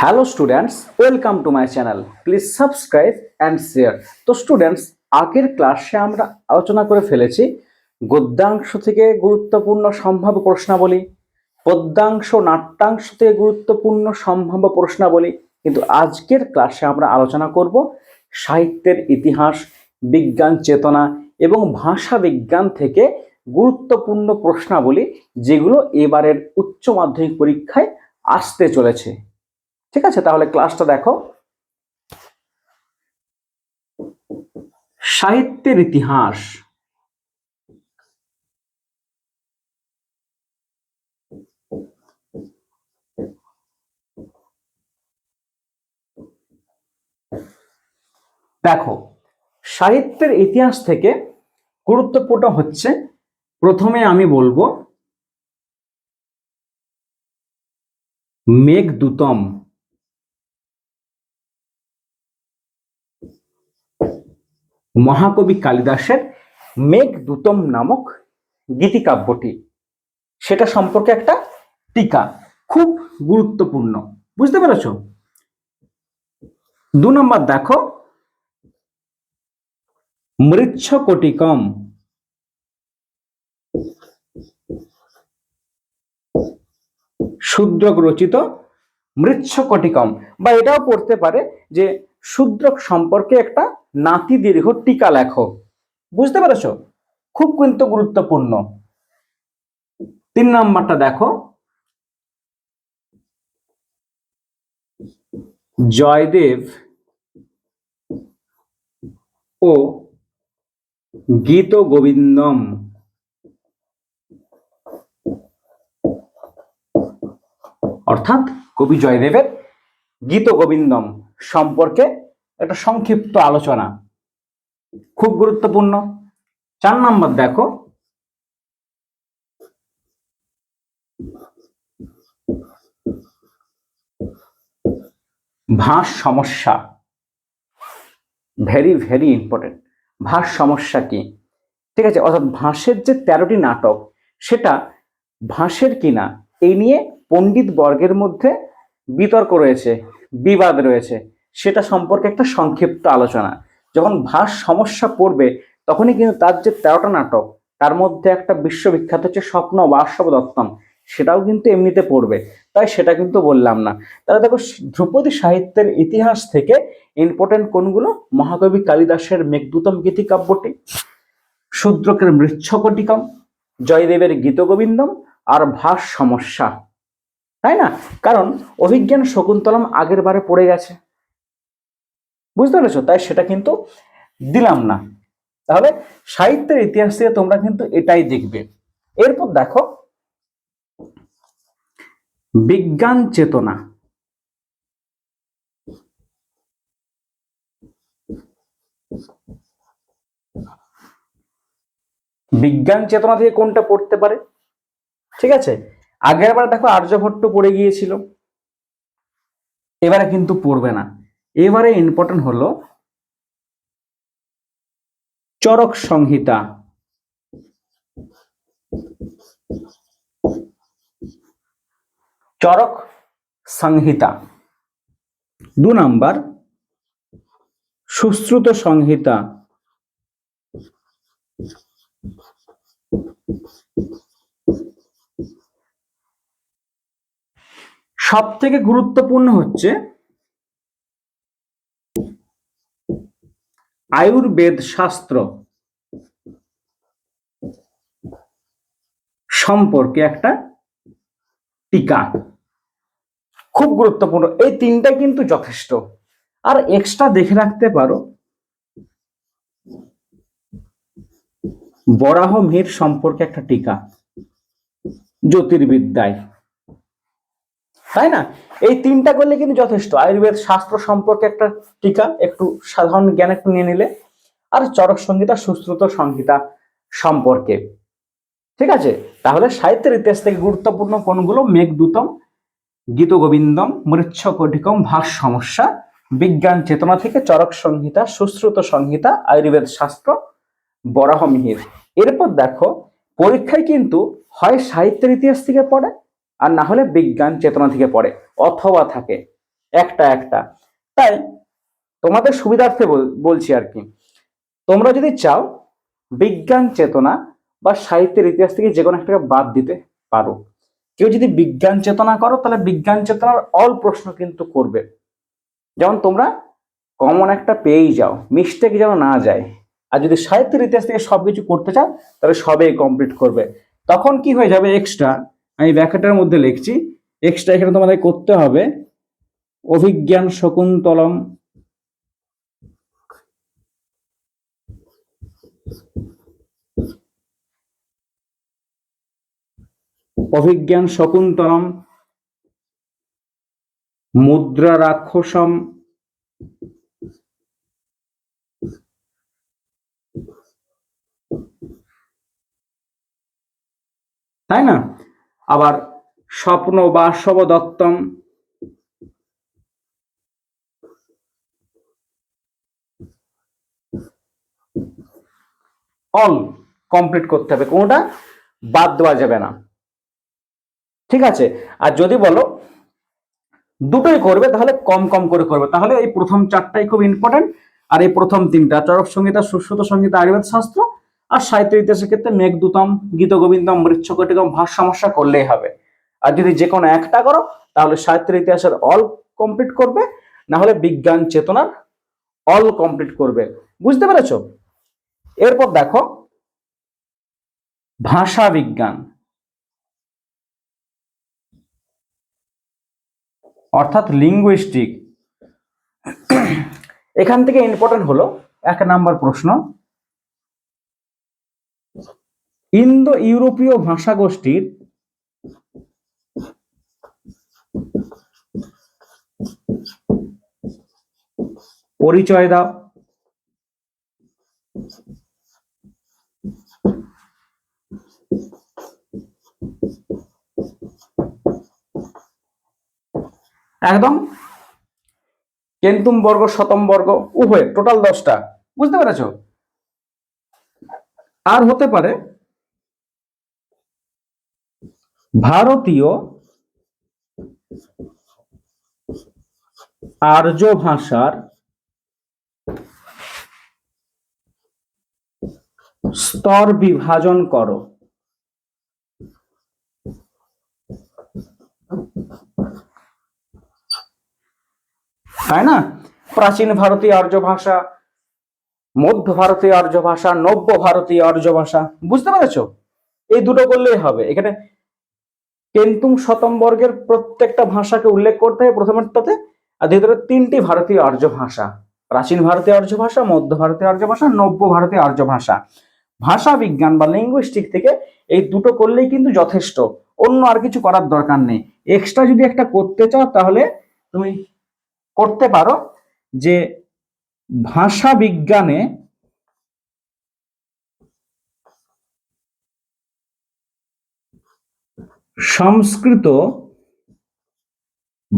Hello students welcome to my channel please subscribe and share তো students আগের ক্লাসে আমরা আলোচনা করে ফেলেছি গদ্যাংশ থেকে গুরুত্বপূর্ণ সম্ভাব্য প্রশ্নাবলী, পদ্যাংশ, নাট্যাংশ থেকে গুরুত্বপূর্ণ সম্ভাব্য প্রশ্নাবলী, কিন্তু আজকের ক্লাসে আমরা আলোচনা করব সাহিত্যের ইতিহাস, বিজ্ঞান চেতনা এবং ভাষা বিজ্ঞান থেকে গুরুত্বপূর্ণ প্রশ্নাবলী যেগুলো এবারের উচ্চ মাধ্যমিক পরীক্ষায় আসতে চলেছে। ঠিক আছে? তাহলে ক্লাসটা দেখো। সাহিত্যের ইতিহাস। দেখো, সাহিত্যের ইতিহাস থেকে গুরুত্বপূর্ণ হচ্ছে, প্রথমে আমি বলব, মেঘদূতম। মহাকবি কালিদাসের মেঘদূতম নামক গীতিকাব্যটি সেটা সম্পর্কে একটা টিকা, খুব গুরুত্বপূর্ণ। বুঝতে পেরেছ? দু নম্বর দেখো। মৃচ্ছ কোটিকম শূদ্রক রচিত মৃচ্ছ কটিকম বা এটাও পড়তে পারে যে শূদ্রক সম্পর্কে একটা নাতি দীর্ঘ টিকা লেখো। বুঝতে পেরেছ? খুব কিন্তু গুরুত্বপূর্ণ। তিন নাম্বারটা দেখো। জয়দেব ও গীত গোবিন্দম অর্থাৎ কবি জয়দেবের গীত গোবিন্দম সম্পর্কে একটা সংক্ষিপ্ত আলোচনা। খুব গুরুত্বপূর্ণ। চার নম্বর দেখো। ভাষ সমস্যা। Very very important. ভাষ সমস্যা কি? ঠিক আছে, অর্থাৎ ভাষের যে তেরোটি নাটক, সেটা ভাষের কিনা এই নিয়ে পণ্ডিত বর্গের মধ্যে বিতর্ক রয়েছে, বিবাদ রয়েছে, সেটা সম্পর্কে একটা সংক্ষিপ্ত আলোচনা। যখন ভাষ সমস্যা পড়বে, তখনই কিন্তু তার যে তেরোটা নাটক, তার মধ্যে একটা বিশ্ববিখ্যাত হচ্ছে স্বপ্ন বাস্তব দত্তম সেটাও কিন্তু এমনিতে পড়বে। তাই সেটা কিন্তু বললাম না। তাহলে দেখো, ধ্রুপদী সাহিত্যের ইতিহাস থেকে ইম্পর্টেন্ট কোনগুলো? মহাকবি কালিদাসের মেঘদূতম গীতিকাব্যটি শূদ্রকের মৃচ্ছকটিকম, জয়দেবের গীতগোবিন্দম, আর ভাষ সমস্যা। তাই না? কারণ অভিজ্ঞান শকুন্তলম আগের বারে পড়ে গেছে। বুঝতে পেরেছ? তাই সেটা কিন্তু দিলাম না। তাহলে সাহিত্যের ইতিহাস থেকে তোমরা কিন্তু এটাই দেখবে। এরপর দেখো, বিজ্ঞান চেতনা। বিজ্ঞান চেতনা থেকে কোনটা পড়তে পারে? ঠিক আছে? আগের বার দেখো আর্যভট্ট পড়ে গিয়েছিল। এবারে কিন্তু পড়বে না। এবারে ইম্পর্টেন্ট হলো চরক সংহিতা। চরক সংহিতা। দু নাম্বার, সুশ্রুত সংহিতা। সব থেকে গুরুত্বপূর্ণ হচ্ছে আয়ুর্বেদ শাস্ত্র সম্পর্কে একটা টিকা। খুব গুরুত্বপূর্ণ। এই তিনটা কিন্তু যথেষ্ট। আর এক্সট্রা দেখে রাখতে পারো, বরাহ মিহির সম্পর্কে একটা টিকা, জ্যোতির্বিদ্যায়। তাই না? এই তিনটা করলে কিন্তু যথেষ্ট। আয়ুর্বেদ শাস্ত্র সম্পর্কে একটা টিকা, একটু সাধারণ জ্ঞান একটু নিয়ে নিলে। আর চরক সংহিতা সুশ্রুত সংহিতা সম্পর্কে। ঠিক আছে? তাহলে সাহিত্যের ইতিহাস থেকে গুরুত্বপূর্ণ কোনগুলো? মেঘদূতম গীত গোবিন্দম, মৃচ্ছ কটিকম ভাষ সমস্যা, বিজ্ঞান চেতনা থেকে চরক সংহিতা সুশ্রুত সংহিতা আয়ুর্বেদ শাস্ত্র, বরাহ মিহির। এরপর দেখো, পরীক্ষায় কিন্তু হয় সাহিত্যের ইতিহাস থেকে পড়ে আর না হলে বিজ্ঞান চেতনা থেকে পড়ে, অথবা থাকে, একটা একটা। তাই তোমাদের সুবিধার্থে বলছি আর কি। তোমরা যদি চাও বিজ্ঞান চেতনা বা সাহিত্যের ইতিহাস থেকে যে কোনো একটাকে বাদ দিতে পারো। কেউ যদি বিজ্ঞান চেতনা করো, তাহলে বিজ্ঞান চেতনার অল প্রশ্ন কিন্তু করবে। যেমন তোমরা কমন একটা পেয়েই যাও মিস্টেক যেন না যায়। আর যদি সাহিত্যের ইতিহাস থেকে সবকিছু করতে চাও, তাহলে সবেই কমপ্লিট করবে। তখন কি হয়ে যাবে এক্সট্রা আমি ব্যাখ্যাটার মধ্যে লিখছি এক্সট্রা এখানে তোমাদের করতে হবে, অভিজ্ঞান শকুন্তলম অভিজ্ঞান শকুন্তলম, মুদ্রা রাক্ষসম, তাই না? আবার স্বপ্ন বা শবদত্তম। অল কমপ্লিট করতে হবে, কোনটা বাদ দেওয়া যাবে না। ঠিক আছে? আর যদি বলো দুটোই করবে, তাহলে কম কম করে করবে। তাহলে এই প্রথম চারটাই খুব ইম্পর্টেন্ট আর এই প্রথম তিনটা, চরক সংহিতা সুশ্রুত সংহিতা আয়ুর্বেদ শাস্ত্র আর সাহিত্য ইতিহাসের ক্ষেত্রে মেঘদূতম গীত গোবিন্দম মৃচ্ছকটিকম ভাষ সমস্যা করলেই হবে। আর যদি যে কোনো একটা করো, তাহলে সাহিত্যের ইতিহাসের অল কমপ্লিট করবে, না হলে বিজ্ঞান চেতনার অল কমপ্লিট করবে। বুঝতে পেরেছ? এরপর দেখো, ভাষা বিজ্ঞান। অর্থাৎ লিঙ্গুইস্টিক এখান থেকে ইম্পর্টেন্ট হলো, এক নাম্বার প্রশ্ন ইন্দো ইউরোপীয় ভাষা গোষ্ঠীর পরিচয় দাও। একদম কেন্তুম বর্গ, শতম বর্গ, উভয়, টোটাল দশটা। বুঝতে পেরেছ? আর হতে পারে ভারতীয় আর্য ভাষার স্তর বিভাজন করো। তাই না? প্রাচীন ভারতীয় আর্য ভাষা, মধ্য ভারতীয় আর্য ভাষা, নব্য ভারতীয় আর্য ভাষা, বুঝতে পেরেছ? এই দুটো করলেই হবে। এখানে কেন্তুম শতম বর্গের প্রত্যেকটা ভাষাকে উল্লেখ করতে হবে প্রথমটাতে আর দ্বিতীয় তিনটি ভারতীয় আর্য ভাষা। প্রাচীন ভারতীয় আর্য ভাষা, মধ্য ভারতীয় আর্য ভাষা, নব্য ভারতীয় আর্য ভাষা। ভাষা, বিজ্ঞান বা লিঙ্গুইস্টিক থেকে এই দুটো করলেই কিন্তু যথেষ্ট। অন্য আর কিছু করার দরকার নেই। এক্সট্রা যদি একটা করতে চাও, তাহলে তুমি করতে পারো যে ভাষা বিজ্ঞানে সংস্কৃত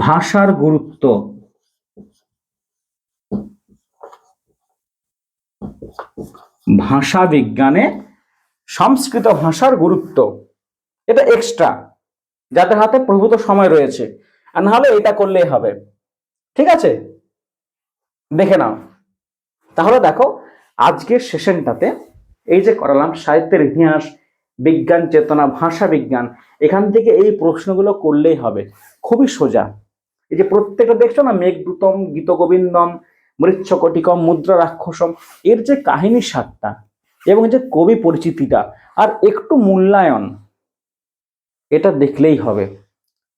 ভাষার গুরুত্ব। ভাষা বিজ্ঞানে সংস্কৃত ভাষার গুরুত্ব। এটা এক্সট্রা যাদের হাতে প্রভূত সময় রয়েছে। আর নাহলে এটা করলেই হবে। ঠিক আছে? দেখে নাও। তাহলে দেখো, আজকের সেশনটাতে এই যে করালাম সাহিত্যের ইতিহাস বিজ্ঞান, চেতনা, ভাষা বিজ্ঞান, এখান থেকে এই প্রশ্নগুলো করলেই হবে। খুবই সোজা। এই যে প্রত্যেকটা দেখছ না, মেঘদূতম, গীতগোবিন্দম, মৃচ্ছকটিকম মুদ্রা রাক্ষসম এর যে কাহিনী সাতটা এবং যে কবি পরিচিতিটা, আর একটু মূল্যায়ন, এটা দেখলেই হবে।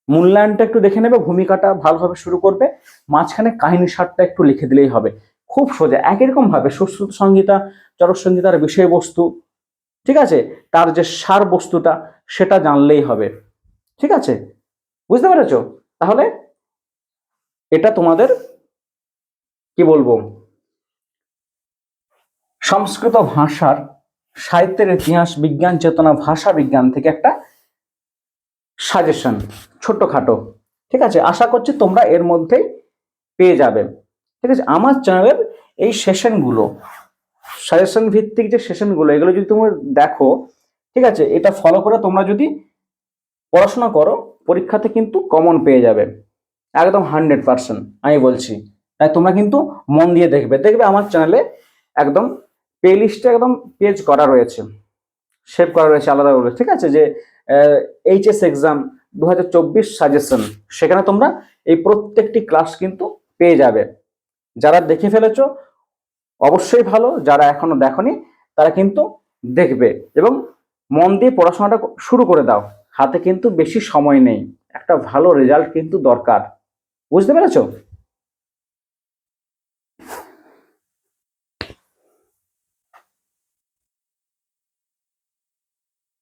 মূল্যায়নটা একটু দেখে নেবে, ভূমিকাটা ভালোভাবে শুরু করবে, মাঝখানে কাহিনী সারটা একটু লিখে দিলেই হবে। খুব সোজা, একই রকম ভাবে সুশ্রুত সংহিতা চরক সংহিতার বিষয়বস্তু ঠিক আছে? তার যে সার বস্তুটা, সেটা জানলেই হবে। ঠিক আছে? বুঝতে পেরেছ? তাহলে এটা তোমাদের কি বলব? সংস্কৃত ভাষার সাহিত্যের ইতিহাস, বিজ্ঞান, চেতনা, ভাষা বিজ্ঞান থেকে একটা সাজেশন ছোট্টখাটো। ঠিক আছে? আশা করছি তোমরা এর মধ্যেই পেয়ে যাবে। ঠিক আছে? আমার চ্যানেলের এই সেশনগুলো সাজেশন ভিত্তিক যে সেশনগুলো এগুলো যদি তুমি দেখো, ঠিক আছে, এটা ফলো করে তোমরা যদি পড়াশোনা করো, পরীক্ষাতে কিন্তু কমন পেয়ে যাবে। একদম হান্ড্রেড পার্সেন্ট আমি বলছি। তাই তোমরা কিন্তু মন দিয়ে দেখবে। দেখবে আমার চ্যানেলে একদম প্লে লিস্টে একদম পেজ করা রয়েছে। সেভ করা রয়েছে আলাদা করে, ঠিক আছে? যে এইচএস এক্সাম দু হাজার চব্বিশ সাজেশন সেখানে তোমরা এই প্রত্যেকটি ক্লাস কিন্তু পেয়ে যাবে। যারা দেখে ফেলেছো অবশ্যই ভালো, যারা এখনও দেখনি, তারা কিন্তু দেখবে। এবং মন দিয়ে পড়াশোনাটা শুরু করে দাও। হাতে কিন্তু বেশি সময় নেই। একটা ভালো রেজাল্ট কিন্তু দরকার। বুঝতে পেরেছ?